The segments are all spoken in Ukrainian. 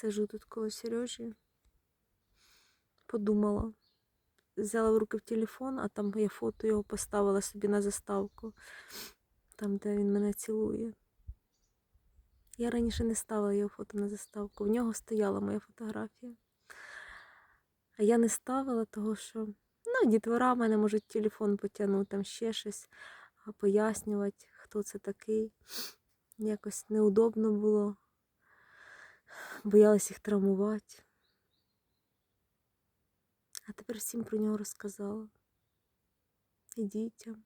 Сижу тут коло Сережі. Подумала. Взяла в руки в телефон, а там я фото його поставила собі на заставку, там, де він мене цілує. Я раніше не ставила його фото на заставку. В нього стояла моя фотографія. А я не ставила, того що ну, дітвора мене можуть телефон потягнути, там ще щось, пояснювати, хто це такий. Якось неудобно було. Боялась їх травмувати. А тепер всім про нього розказала. І дітям,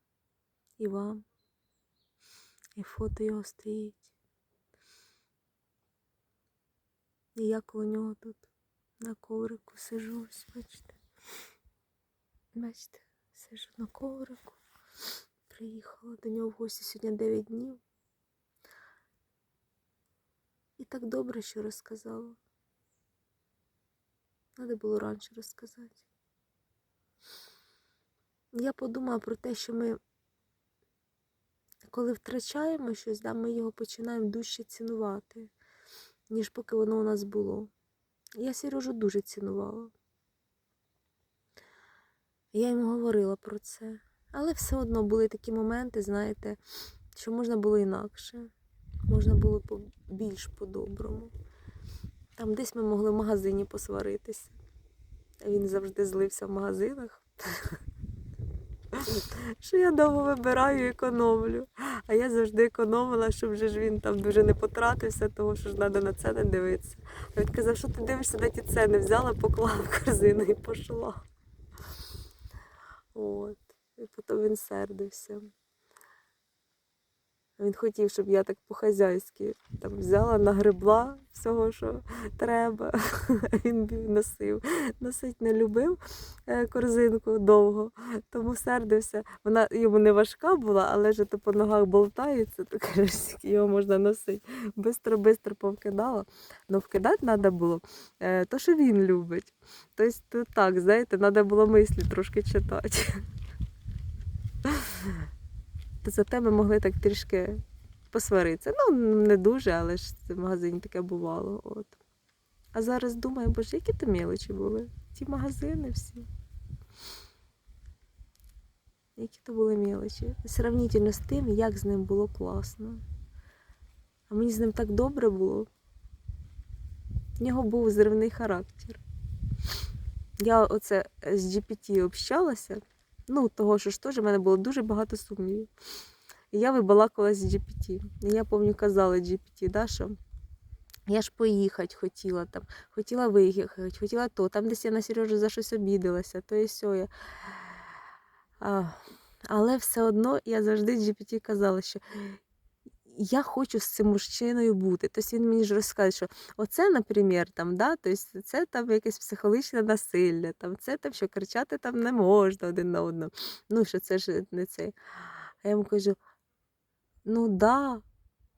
і вам. І фото його стоїть. І я коло нього тут на коврику сижу, ось бачите. Бачите, сижу на коврику. Приїхала до нього в гості сьогодні 9 днів. І так добре, що розказала. Треба було раніше розказати. Я подумала про те, що ми, коли втрачаємо щось, да, ми його починаємо дужче цінувати, ніж поки воно у нас було. Я Сережу дуже цінувала. Я йому говорила про це. Але все одно були такі моменти, знаєте, що можна було інакше. Можна було більш по-доброму. Там десь ми могли в магазині посваритися. Він завжди злився в магазинах. Що я довго вибираю і економлю. А я завжди економила, щоб вже ж він там дуже не потратився, тому що ж треба на це не дивитися. А він казав, що ти дивишся на ті ціни, взяла, поклала в корзину і пішла. От. І потім він сердився. Він хотів, щоб я так по-хазяйськи там взяла, нагребла всього, що треба. Він носив. Носить не любив е, корзинку довго, тому сердився. Вона йому не важка була, але ж то по ногах болтається, то каже, його можна носити. Бистро-бистро повкидала. Ну, вкидати треба було е, то, що він любить. Тобто, то так, знаєте, треба було мислі трошки читати. Зате ми могли так трішки посваритися. Ну, не дуже, але ж в магазині таке бувало. От. А зараз думаю, боже, які то мелочі були. Ті магазини всі. Які то були мелочі. Сравнительно з тим, як з ним було класно. А мені з ним так добре було. В нього був зривний характер. Я оце з GPT общалася. Ну, того, що ж теж в мене було дуже багато сумнівів. І я вибалакала з GPT. І я пам'ятаю, казала GPT, да, що я ж поїхати хотіла там, хотіла виїхати, хотіла то. Там десь я на Сережу за щось обідалася, то і сьо. А, але все одно я завжди GPT казала, що я хочу з цим мужчиною бути. Тобто він мені ж розказує, що оце, наприклад, там, да, тобто це там якесь психологічне насилля, там, це там, що кричати там не можна один на одного. Ну, що це ж не це. А я йому кажу: ну да,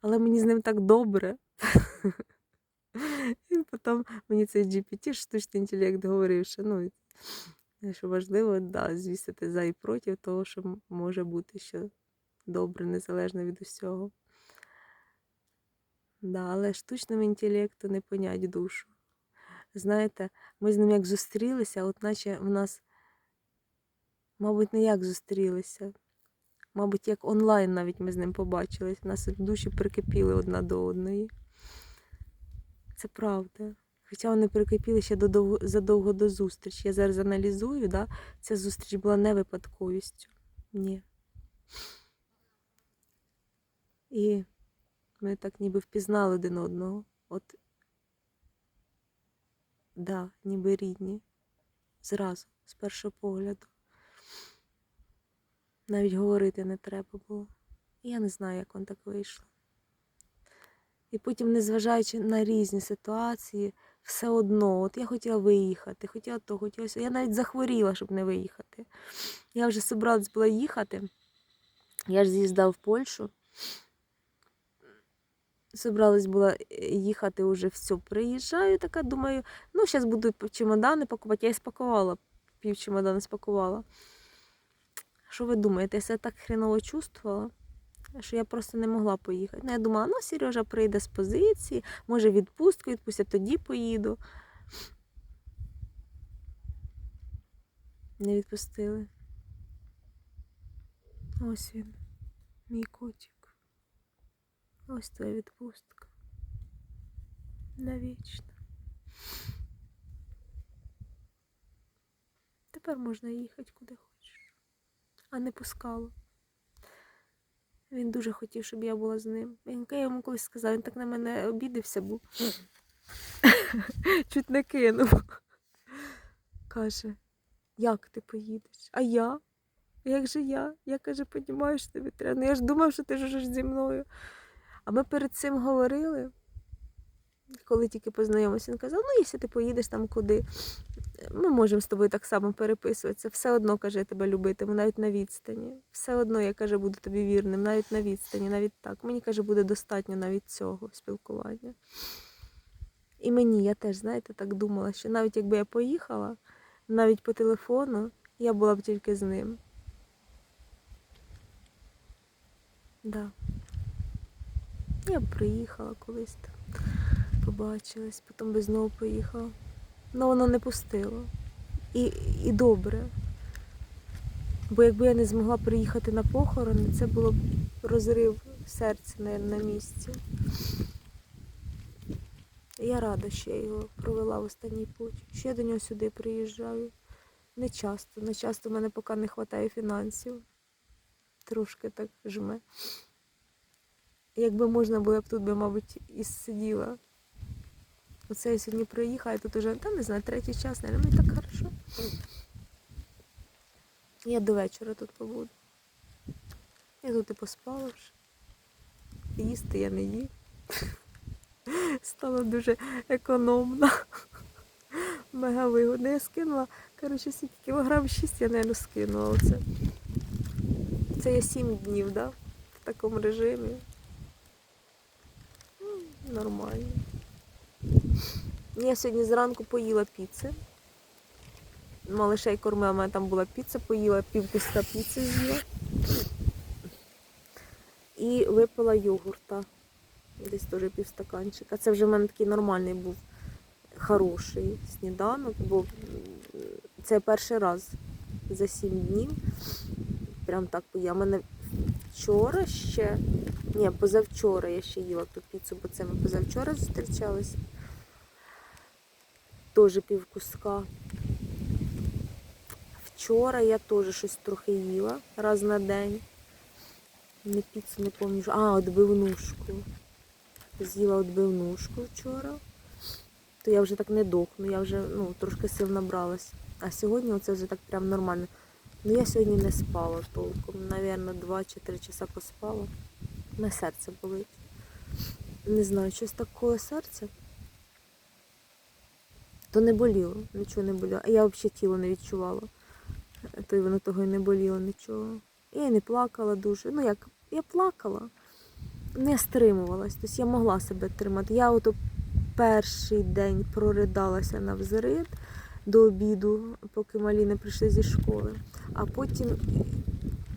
але мені з ним так добре. І потім мені цей GPT, штучний інтелект, говорив, що ну, що важливо, да, звісити за і проти того, що може бути що добре, незалежно від усього. Да, але штучному інтелекту не понять душу. Знаєте, ми з ним як зустрілися, от наче в нас, мабуть, не як зустрілися. Мабуть, як онлайн навіть ми з ним побачились. У нас душі прикипіли одна до одної. Це правда. Хоча вони прикипіли ще додовго, задовго до зустрічі. Я зараз аналізую, да? ця зустріч була не випадковістю. Ні. І ми так ніби впізнали один одного. От, да, ніби рідні. Зразу, з першого погляду. Навіть говорити не треба було. Я не знаю, як воно так вийшло. І потім, незважаючи на різні ситуації, все одно, от я хотіла виїхати, хотіла то, хотіла сьо. Я навіть захворіла, щоб не виїхати. Я вже собралась була їхати. Я ж з'їздав в Польщу. Собралась була їхати вже все. Приїжджаю, така думаю, ну, зараз буду чемодани пакувати. Я і спакувала, пів чемодана спакувала. Що ви думаєте, я себе так хреново чувствувала? що я просто не могла поїхати. Ну, я думала, ну Сережа прийде з позиції, може відпустку відпустять, тоді поїду. Не відпустили. Ось він, мій котик. Ось твоя відпустка. Навічно. Тепер можна їхати куди хочеш. А не пускало. Він дуже хотів, щоб я була з ним. Він я йому колись сказав, він так на мене обідався був. Чуть не кинув. Каже, як ти поїдеш? А я? Як же я? Я каже, понімаю, що тобі треба. Ну я ж думав, що ти ж зі мною. А ми перед цим говорили, коли тільки познайомилися, він казав, ну, якщо ти поїдеш там куди, ми можемо з тобою так само переписуватися. Все одно, каже, я тебе любитиму, навіть на відстані. Все одно, я каже, буду тобі вірним, навіть на відстані, навіть так. Мені каже, буде достатньо навіть цього спілкування. І мені, я теж, знаєте, так думала, що навіть якби я поїхала, навіть по телефону, я була б тільки з ним. Да. Я приїхала колись там, побачилась, потім би знову поїхала. Ну воно не пустило. І, і добре. Бо якби я не змогла приїхати на похорони, це було б розрив серця на, на місці. Я рада, що я його провела в останній путь, що я до нього сюди приїжджаю. Не часто, не часто в мене поки не вистачає фінансів. Трошки так жме. Якби можна було, я б тут би, мабуть, і сиділа. Оце я сьогодні приїхала, і тут уже, та не знаю, третій час, наверное, мені так хорошо. Я до вечора тут побуду. Я тут і поспала вже. Їсти я не їм. Стала дуже економна. Мега вигодно. Я скинула, коротше, скільки кілограм 6 я, мабуть, скинула оце. Це я 7 днів, да? В такому режимі. Нормально. Я сьогодні зранку поїла піци. Малишей кормила, у мене там була піца, поїла пів куска піци з'їла. І випила йогурта. Десь теж півстаканчика. Це вже в мене такий нормальний був хороший сніданок, бо це перший раз за сім днів. Прям так поїла. У мене вчора ще, ні, позавчора я ще їла ту піцу, бо це ми позавчора зустрічалися. Теж пів куска. Вчора я теж щось трохи їла раз на день. Не піцу, не пам'ятаю. А, отбивнушку. З'їла отбивнушку вчора. То я вже так не дохну, я вже ну, трошки сил набралась. А сьогодні оце вже так прям нормально. Ну я сьогодні не спала толком. Навірно, 2 чи 3 часа поспала. На серце болить. Не знаю, щось такое серце. То не боліло, нічого не боліло. А я взагалі тіло не відчувала. То й воно того й не боліло нічого. Я й не плакала дуже. Ну як, я плакала, не стримувалась. Тобто я могла себе тримати. Я ото перший день проридалася на взрит до обіду, поки малі не прийшли зі школи. А потім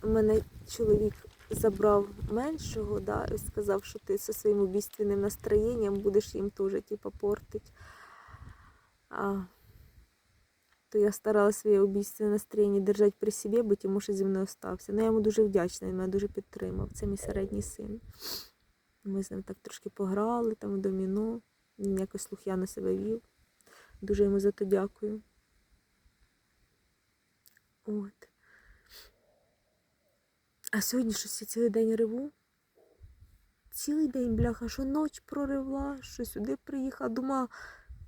мене чоловік забрав меншого, да, і сказав, що ти зі своїм убійственним настроєнням будеш їм теж типу, портити. А, то я старалася своє убійственне настроєння держати при собі, бо тому що зі мною остався. Ну, я йому дуже вдячна, він мене дуже підтримав. Це мій середній син. Ми з ним так трошки пограли, там в доміно. Він якось слух'яно себе вів. Дуже йому за то дякую. От. А сьогодні щось я цілий день реву. Цілий день, бляха, що ніч проривла, що сюди приїхала. Думала,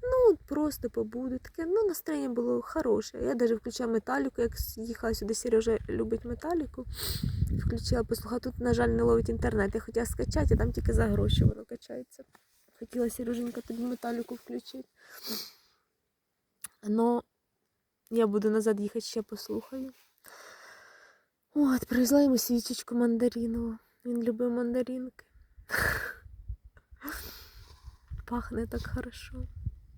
ну просто побуду. Таке, ну, настроєння було хороше. Я навіть включала металіку, як їхала сюди, Сережа любить металіку. Включила послухати. Тут, на жаль, не ловить інтернет. Я хотіла скачати, а там тільки за гроші воно качається. Хотіла Сереженька тобі металіку включити. Но я буду назад їхати ще послухаю. От, привезла йому свічечку мандаринову. Він любив мандаринки. Пахне так хорошо.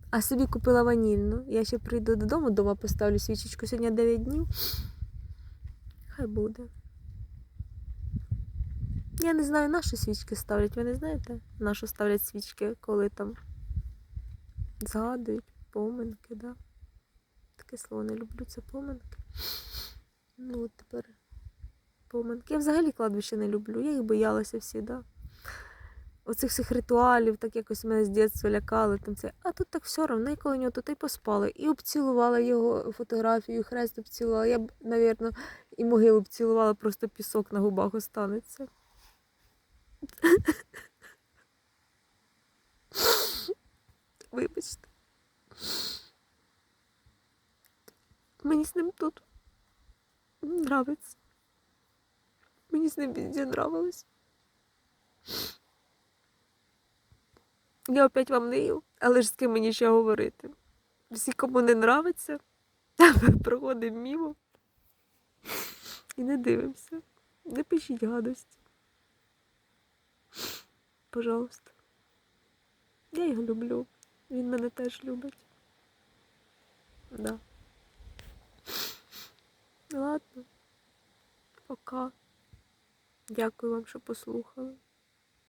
А собі купила ванільну. Я ще прийду додому, дома поставлю свічечку. Сьогодні 9 днів. Хай буде. Я не знаю, на що свічки ставлять. Ви не знаєте? На що ставлять свічки, коли там згадують поминки, да? Слово не люблю, це поминки. Ну, от тепер поминки. Я взагалі кладбище не люблю. Я їх боялася всі, да? Оцих всіх ритуалів, так якось мене з дитинства лякали. Там це. А тут так все одно, коли нього тут і поспала, і обцілувала його фотографію, хрест обцілувала. Я б, навірно, і могилу обцілувала, просто пісок на губах останеться. Вибачте. Мені з ним тут нравиться. Мені з ним везде нравилось. Я опять вам нию, але ж з ким мені ще говорити. Всі, кому не нравиться, проходимо мімо і не дивимося. Не пишіть гадості. Пожалуйста. Я його люблю. Він мене теж любить. Да. Ладно. Пока. Дякую вам, що послухали.